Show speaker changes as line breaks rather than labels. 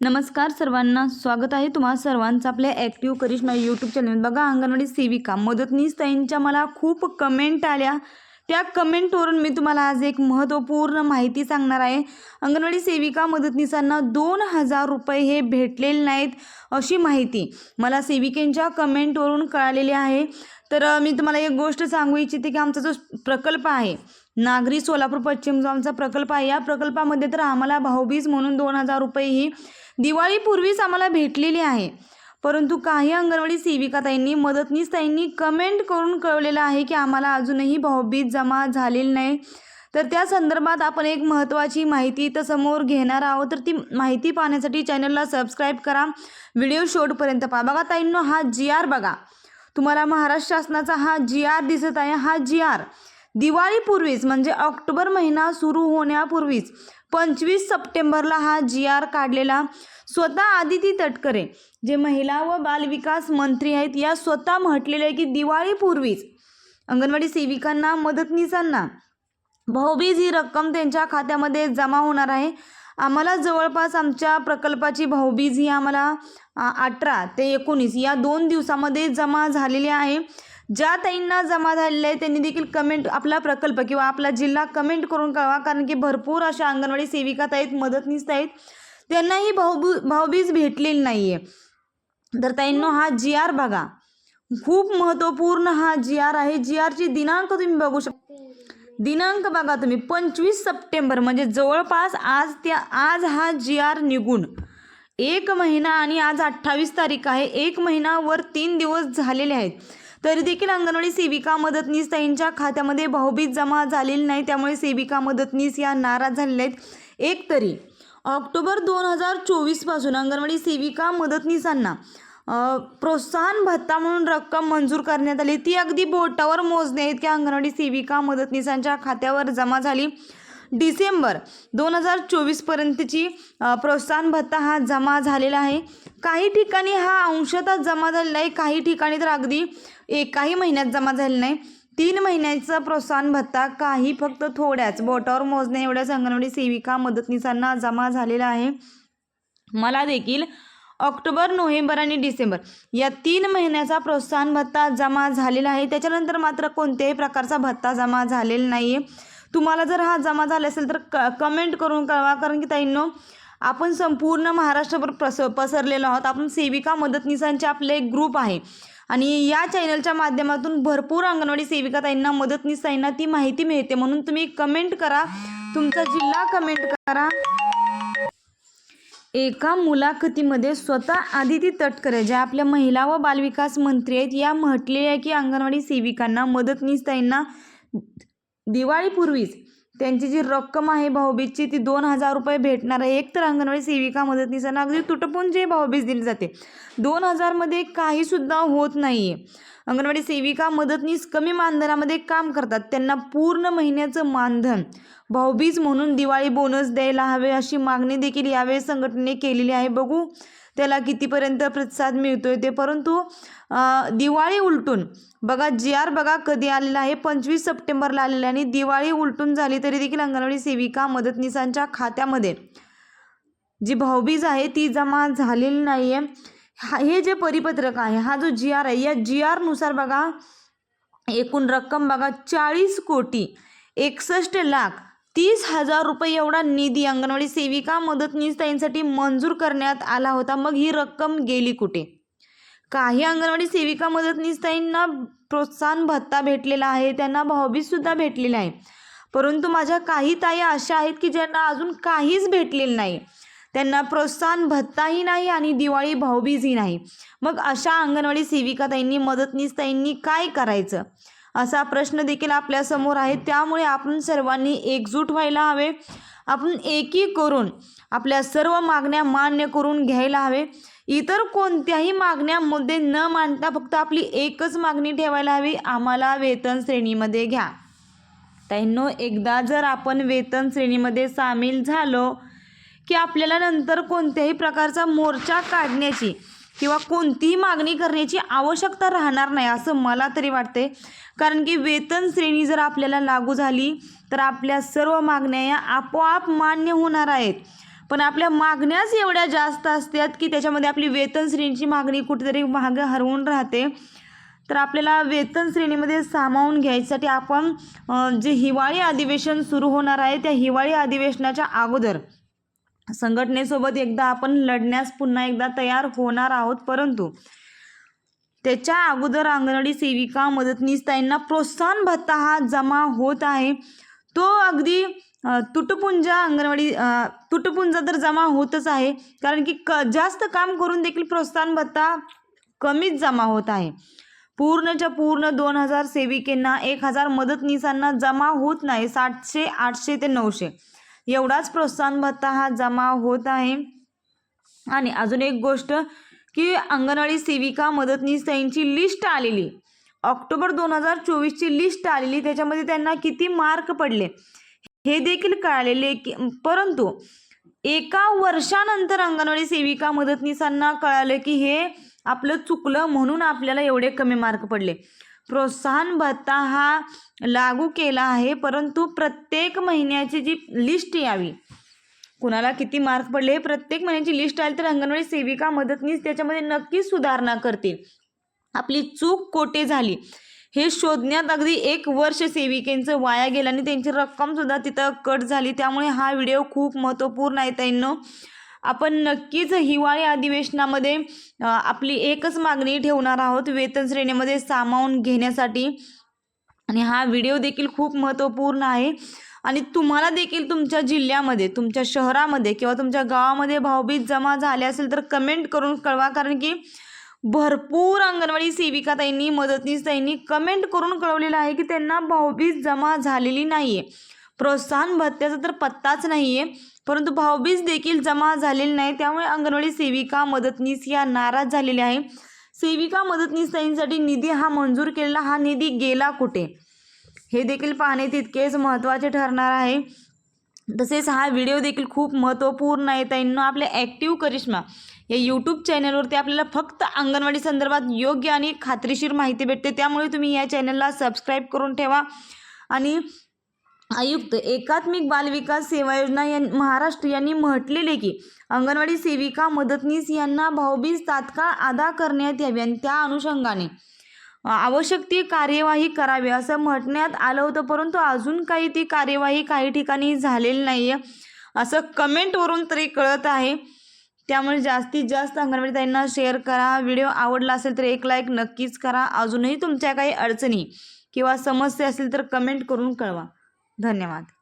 नमस्कार सर्वांना स्वागत आहे तुम्हा सर्वांचं आपल्या ॲक्टिव्ह करिश्मा यूट्यूब चॅनल बघा अंगणवाडी सेविका मदतनीस ताईंच्या मला खूप कमेंट आल्या. त्या कमेंटवरून मी तुम्हाला आज एक महत्त्वपूर्ण माहिती सांगणार आहे. अंगणवाडी सेविका मदतनीसांना दोन हजार रुपये हे भेटलेले नाहीत अशी माहिती मला सेविकेंच्या कमेंटवरून कळालेली आहे. तर मी तुम्हाला एक गोष्ट सांगू इच्छिते की आमचा जो प्रकल्प आहे नागरी सोलापूर पश्चिम जो आमचा प्रकल्प आहे. या प्रकल्पामध्ये तर आम्हाला भाऊबीज म्हणून दोन हजार रुपये ही दिवाळीपूर्वीच आम्हाला भेटलेली आहे. परंतु काही अंगणवाडी सेविकाताईंनी मदतनीस ताईंनी कमेंट करून कळवलेलं आहे की आम्हाला अजूनही भाऊबीज जमा झालेली नाही. तर त्या संदर्भात आपण एक महत्त्वाची माहिती इथं समोर घेणार आहोत. तर ती माहिती पाहण्यासाठी चॅनलला सबस्क्राईब करा. व्हिडिओ शॉर्टपर्यंत पहा. बघा ताईंनो हा जी आर बघा. तुम्हाला महाराष्ट्र शासनाचा हा जी आर दिसत आहे. हा जी आर दिवाळीपूर्वीच म्हणजे ऑक्टोबर महिना सुरू होण्यापूर्वीच पंचवीस सप्टेंबरला हा जी आर काढलेला स्वतः आदिती तटकरे जे महिला व बालविकास मंत्री आहेत या स्वतः म्हटलेले आहे की दिवाळीपूर्वीच अंगणवाडी सेविकांना मदतनीसांना भाऊबीज ही रक्कम त्यांच्या खात्यामध्ये जमा होणार आहे. आम्हाला जवळपास आमच्या प्रकल्पाची भाऊबीज ही आम्हाला अठरा ते एकोणीस या दोन दिवसामध्ये जमा झालेली आहे. ज्या ताईंना जमा झालेलं आहे त्यांनी देखील कमेंट आपला प्रकल्प किंवा आपला जिल्हा कमेंट करून कळवा. कारण की भरपूर अशा अंगणवाडी सेविका ताईत मदतनीस आहेत त्यांनाही भाऊबू भाऊबीज भेटलेली नाही आहे तर ताईंनो हा जी आर बघा. खूप महत्त्वपूर्ण हा जी आर आहे. जी आरची दिनांक तुम्ही बघू शकता दिनांक बघा तुम्ही. पंचवीस सप्टेंबर म्हणजे जवळपास आज त्या आज हा जी आर निघून एक महिना आणि आज अठ्ठावीस तारीख आहे. एक महिना वर तीन दिवस झालेले आहेत. तरी देखील अंगणवाडी सेविका मदतनीस ताईंच्या खात्यामध्ये भाऊबीज जमा झालेली नाही त्यामुळे सेविका मदतनीस या नाराज झालेल्या आहेत. एक तरी ऑक्टोबर दोन हजार चोवीसपासून अंगणवाडी सेविका मदतनीसांना प्रोत्साहन भत्ता म्हणून रक्कम मंजूर करण्यात आली. ती अगदी बोटावर मोजणे इतक्या अंगणवाडी सेविका मदतनीसांच्या खात्यावर जमा झाली. डिसेंबर दोन हजार चोवीसपर्यंतची प्रोत्साहन भत्ता हा जमा झालेला आहे. काही ठिकाणी हा अंशतः जमा झालेला आहे काही ठिकाणी तर अगदी एकाही महिन्यात जमा झालेला नाही. तीन महिन्याचा प्रोत्साहन भत्ता काही फक्त थोड्याच बोटावर मोजणे एवढ्याच अंगणवाडी सेविका मदतनीसांना जमा झालेला आहे. मला देखील ऑक्टोबर नोव्हेंबर आणि डिसेंबर या तीन महिन्याचा प्रोत्साहन भत्ता जमा झालेला आहे. त्याच्यानंतर मात्र कोणत्याही प्रकारचा भत्ता जमा झालेला नाही आहे तुम्हाला जर हा जमा झाला असेल तर क कमेंट करून कळवा. कारण की ताईंनो आपण संपूर्ण महाराष्ट्रभर प्रस पसरलेलो आहोत. आपण सेविका मदतनीसांचे आपले एक ग्रुप आहे. आणि या चॅनलच्या माध्यमातून भरपूर अंगणवाडी सेविका ताईंना मदतनीस ताईंना ती माहिती मिळते. म्हणून तुम्ही कमेंट करा. तुमचा जिल्हा कमेंट करा. एका मुलाखतीमध्ये स्वतः आदिती तटकरे ज्या आपल्या महिला व बालविकास मंत्री आहेत या म्हटले आहे की अंगणवाडी सेविकांना मदतनीस ताईंना दिवाळीपूर्वीच त्यांची जी रक्कम आहे भाऊबीजची ती दोन हजार रुपये भेटणार. आहे एक तर अंगणवाडी सेविका मदतनीसांना अगदी तुटपून जे भाऊबीज दिली जाते. दोन हजारमध्ये काहीसुद्धा होत नाही आहे अंगणवाडी सेविका मदतनीस कमी मानधनामध्ये काम करतात. त्यांना पूर्ण महिन्याचं मानधन भाऊबीज म्हणून दिवाळी बोनस द्यायला हवे अशी मागणी देखील यावेळेस संघटनेने केलेली आहे. बघू त्याला कितीपर्यंत प्रतिसाद मिळतोय ते. परंतु दिवाळी उलटून बघा जी आर बघा कधी आलेला आहे पंचवीस सप्टेंबरला आलेला आहे आणि दिवाळी उलटून झाली तरी देखील अंगणवाडी सेविका मदतनीसांच्या खात्यामध्ये. जी भाऊबीज आहे ती जमा झालेली नाही आहे हा हे जे परिपत्रक आहे हा जो जी आर आहे या जी आरनुसार बघा एकूण रक्कम बघा चाळीस कोटी एकसष्ट लाख तीस हजार रुपये एवढा निधी अंगणवाडी सेविका मदतनीस ताईंसाठी मंजूर करण्यात आला होता. मग ही रक्कम गेली कुठे? काही अंगणवाडी सेविका मदतनीस ताईंना प्रोत्साहन भत्ता भेटलेला आहे. त्यांना भाऊबीजसुद्धा भेटलेला आहे. परंतु माझ्या काही ताई अशा आहेत की ज्यांना अजून काहीच भेटलेलं नाही. त्यांना प्रोत्साहन भत्ताही नाही आणि दिवाळी भाऊबीजही नाही. मग अशा अंगणवाडी सेविका ताईंनी मदतनीस ताईंनी काय करायचं? असा प्रश्न देखील आपल्यासमोर आहे. त्यामुळे आपण सर्वांनी एकजूट व्हायला हवे. आपण एकी करून आपल्या सर्व मागण्या मान्य करून घ्यायला हवे. इतर कोणत्याही मागण्यामध्ये न मांडता फक्त आपली एकच मागणी ठेवायला हवी. आम्हाला वेतन श्रेणीमध्ये घ्या. त्यांनो एकदा जर आपण वेतन श्रेणीमध्ये सामील झालो की आपल्याला नंतर कोणत्याही प्रकारचा मोर्चा काढण्याची किंवा कोणतीही मागणी करण्याची आवश्यकता राहणार नाही असं मला तरी वाटते कारण की वेतन श्रेणी जर आपल्याला लागू झाली तर आपल्या सर्व मागण्या या आपोआप मान्य होणार आहेत. पण आपल्या मागण्याच एवढ्या जास्त असतात की त्याच्यामध्ये आपली वेतन श्रेणीची मागणी कुठेतरी मागं हरवून राहते. तर आपल्याला वेतन श्रेणीमध्ये सामावून घ्यायसाठी आपण जे हिवाळी अधिवेशन सुरू होणार आहे त्या हिवाळी अधिवेशनाच्या अगोदर संघटनेसोबत एकदा आपण लढण्यास पुन्हा एकदा तयार होणार आहोत परंतु त्याच्या अगोदर अंगणवाडी सेविका मदतनीस ताईंना प्रोत्साहन भत्ता हा जमा होत आहे. तो अगदी तुटपुंजा अंगणवाडी तुटपुंजा तर जमा होतच आहे कारण की क जास्त काम करून देखील प्रोत्साहन भत्ता कमीच जमा होत आहे. पूर्णच्या पूर्ण दोन हजार सेविकेंना एक हजार मदतनीसांना जमा होत नाही सातशे आठशे ते नऊशे. एवढाच प्रोत्साहन भत्ता हा जमा होत आहे. आणि अजून एक गोष्ट की अंगणवाडी सेविका मदतनीस त्यांची लिस्ट आलेली. ऑक्टोबर दोन हजार चोवीसची लिस्ट आलेली. त्याच्यामध्ये त्यांना किती मार्क पडले? हे देखील कळालेले की परंतु एका वर्षानंतर अंगणवाडी सेविका मदतनीसांना कळालं की हे आपलं चुकलं म्हणून आपल्याला एवढे कमी मार्क पडले. प्रोत्साहन भत्ता हा लागू केला आहे परंतु प्रत्येक महिन्याची जी लिस्ट यावी कुणाला किती मार्क पडले प्रत्येक महिन्याची लिस्ट आली तर अंगणवाडी सेविका मदतनीस त्याच्यामध्ये नक्कीच सुधारणा करतील. आपली चूक कोठे झाली हे शोधण्यात अगदी एक वर्ष सेविकेंचं वाया गेलं आणि त्यांची रक्कमसुद्धा तिथं कट झाली. त्यामुळे हा व्हिडिओ खूप महत्त्वपूर्ण आहे त्यांना आपण नक्कीच हिवाळी अधिवेशनामध्ये आपली एकच मागणी ठेवणार आहोत वेतन श्रेणीमध्ये सामावून घेण्यासाठी. आणि हा व्हिडिओ देखील खूप महत्त्वपूर्ण आहे. आणि तुम्हाला देखील तुमच्या जिल्ह्यामध्ये तुमच्या शहरामध्ये किंवा तुमच्या गावामध्ये भाऊबीज जमा झाले असेल तर कमेंट करून कळवा. कारण की भरपूर अंगणवाडी सेविका ताईंनी मदतनीस ताईंनी कमेंट करून कळवलेलं आहे की त्यांना भाऊबीज जमा झालेली नाही आहे प्रोत्साहन भत्त्याचा तर पत्ताच नाही आहे परंतु भाऊबीज देखील जमा झालेली नाही त्यामुळे अंगणवाडी सेविका मदतनीस या नाराज झालेल्या आहे. सेविका मदतनीस ताईंसाठी निधी हा मंजूर केलेला हा निधी गेला कुठे? हे देखील पाहणे तितकेच महत्त्वाचे ठरणार आहे. तसेच हा व्हिडिओ देखील खूप महत्त्वपूर्ण आहे ताईंना. आपल्या ॲक्टिव्ह करिश्मा या यूट्यूब चॅनलवरती आपल्याला फक्त अंगणवाडी संदर्भात योग्य आणि खात्रीशीर माहिती भेटते. त्यामुळे तुम्ही या चॅनलला सबस्क्राईब करून ठेवा. आणि आयुक्त एकात्मिक बालविकास सेवा योजना या महाराष्ट्र यांनी म्हटलेले की अंगणवाडी सेविका मदतनीस यांना भाऊबीज तात्काळ अदा करण्यात यावी आणि त्या अनुषंगाने आवश्यक ती कार्यवाही करावी असं म्हटण्यात आलं होतं. परंतु अजून काही ती कार्यवाही काही ठिकाणी झालेली नाही आहे असं कमेंटवरून तरी कळत आहे. त्यामुळे जास्तीत जास्त अंगणवाडी ताईंना शेअर करा. व्हिडिओ आवडला असेल तर एक लाईक नक्कीच करा. अजूनही तुमच्या काही अडचणी किंवा समस्या असेल तर कमेंट करून कळवा. धन्यवाद.